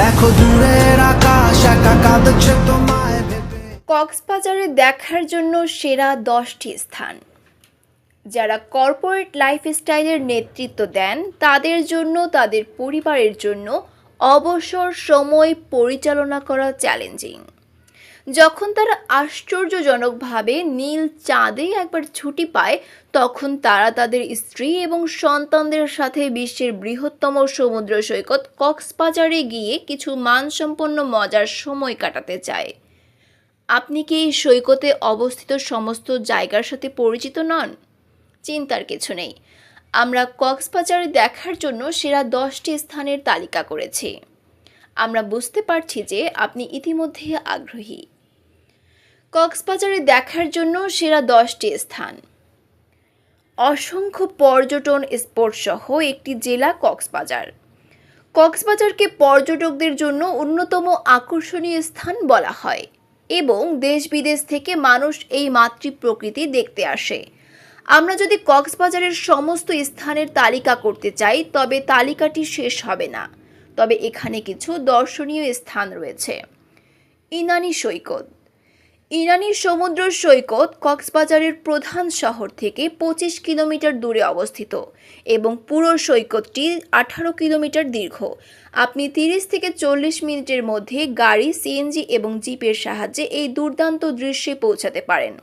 দেখো দূরের আকাশ, একা কাঁদছে তোমায় কক্সবাজারে দেখার জন্য সেরা দশটি স্থান। যারা কর্পোরেট লাইফস্টাইলের নেতৃত্ব দেন, তাদের জন্য, তাদের পরিবারের জন্য অবসর সময় পরিচালনা করা চ্যালেঞ্জিং। যখন তারা আশ্চর্যজনকভাবে নীল চাঁদে একবার ছুটি পায়, তখন তারা তাদের স্ত্রী এবং সন্তানদের সাথে বিশ্বের বৃহত্তম সমুদ্র সৈকত কক্সবাজারে গিয়ে কিছু মানসম্পন্ন মজার সময় কাটাতে চায়। আপনি কি এই সৈকতে অবস্থিত সমস্ত জায়গার সাথে পরিচিত নন? চিন্তার কিছু নেই। আমরা কক্সবাজারে দেখার জন্য সেরা দশটি স্থানের তালিকা করেছি। আমরা বুঝতে পারছি যে আপনি ইতিমধ্যে আগ্রহী। কক্সবাজারে দেখার জন্য সেরা দশটি স্থান। অসংখ্য পর্যটন স্পট সহ একটি জেলা কক্সবাজার। কক্সবাজারকে পর্যটকদের জন্য অন্যতম আকর্ষণীয় স্থান বলা হয় এবং দেশ বিদেশ থেকে মানুষ এই মাতৃ প্রকৃতি দেখতে আসে। আমরা যদি কক্সবাজারের সমস্ত স্থানের তালিকা করতে চাই, তবে তালিকাটি শেষ হবে না। তবে এখানে কিছু দর্শনীয় স্থান রয়েছে। ইনানি সৈকত ইরানি সমুদ্র সৈকত কক্সবাজারের প্রধান শহর থেকে পঁচিশ কিলোমিটার দূরে অবস্থিত এবং পুরো সৈকতটি আঠারো কিলোমিটার দীর্ঘ। আপনি তিরিশ থেকে চল্লিশ মিনিটের মধ্যে গাড়ি, সিএনজি এবং জিপের সাহায্যে এই দুর্দান্ত দৃশ্যে পৌঁছাতে পারেন।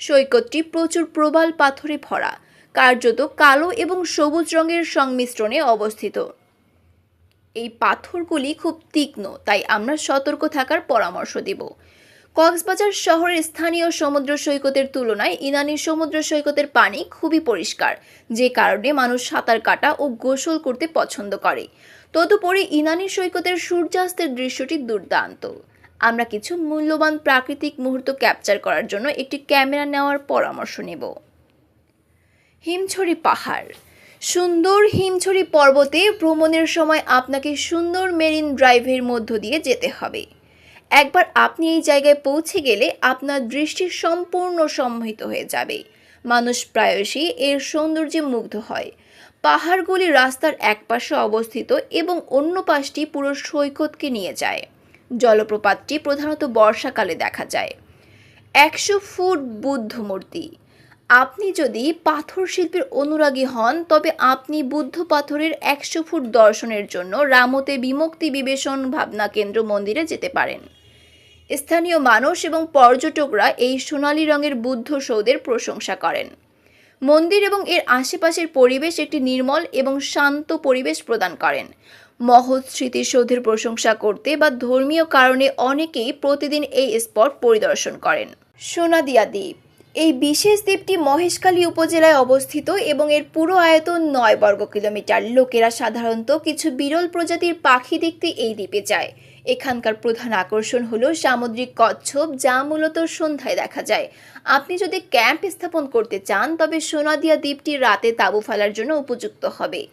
সৈকতটি প্রচুর প্রবাল পাথরে ভরা, কার্যত কালো এবং সবুজ রঙের সংমিশ্রণে অবস্থিত। এই পাথরগুলি খুব তীক্ষ্ণ, তাই আমরা সতর্ক থাকার পরামর্শ দেব। কক্সবাজার শহরের স্থানীয় সমুদ্র সৈকতের তুলনায় ইনানি সমুদ্র সৈকতের পানি খুবই পরিষ্কার, যে কারণে মানুষ সাঁতার কাটা ও গোসল করতে পছন্দ করে। তদুপরি ইনানি সৈকতের সূর্যাস্তের দৃশ্যটি দুর্দান্ত। আমরা কিছু মূল্যবান প্রাকৃতিক মুহূর্ত ক্যাপচার করার জন্য একটি ক্যামেরা নেওয়ার পরামর্শ নেব। হিমছড়ি পাহাড়। সুন্দর হিমছড়ি পর্বতে ভ্রমণের সময় আপনাকে সুন্দর মেরিন ড্রাইভের মধ্য দিয়ে যেতে হবে। একবার আপনি এই জায়গায় পৌঁছে গেলে আপনার দৃষ্টি সম্পূর্ণ সম্মোহিত হয়ে যাবে। মানুষ প্রায়শই এর সৌন্দর্যে মুগ্ধ হয়। পাহাড়গুলি রাস্তার একপাশে অবস্থিত এবং অন্য পাশটি পুরো সৈকতকে নিয়ে যায়। জলপ্রপাতটি প্রধানত বর্ষাকালে দেখা যায়। একশো ফুট বুদ্ধ মূর্তি। আপনি যদি পাথর শিল্পের অনুরাগী হন, তবে আপনি বুদ্ধ পাথরের একশো ফুট দর্শনের জন্য রামতে বিমুক্তি বিবেচন ভাবনা কেন্দ্র মন্দিরে যেতে পারেন। স্থানীয় মানুষ এবং পর্যটকরা এই সোনালী রঙের বুদ্ধ সৌধের প্রশংসা করেন। মন্দির এবং এর আশেপাশের পরিবেশ একটি নির্মল এবং শান্ত পরিবেশ প্রদান করেন। মহৎ স্মৃতিসৌধের প্রশংসা করতে বা ধর্মীয় কারণে অনেকেই প্রতিদিন এই স্পট পরিদর্শন করেন। সোনাদিয়া দ্বীপ। এই বিশেষ দ্বীপটি মহেশখালী উপজেলায় অবস্থিত এবং এর পুরো আয়তন নয় বর্গ কিলোমিটার। লোকেরা সাধারণত কিছু বিরল প্রজাতির পাখি দেখতে এই দ্বীপে যায়। এখানকার প্রধান আকর্ষণ হল সামুদ্রিক কচ্ছপ, যা মূলত সন্ধ্যায় দেখা যায়। আপনি যদি ক্যাম্প স্থাপন করতে চান, তবে সোনাদিয়া দ্বীপটি রাতে তাঁবু ফেলার জন্য উপযুক্ত হবে।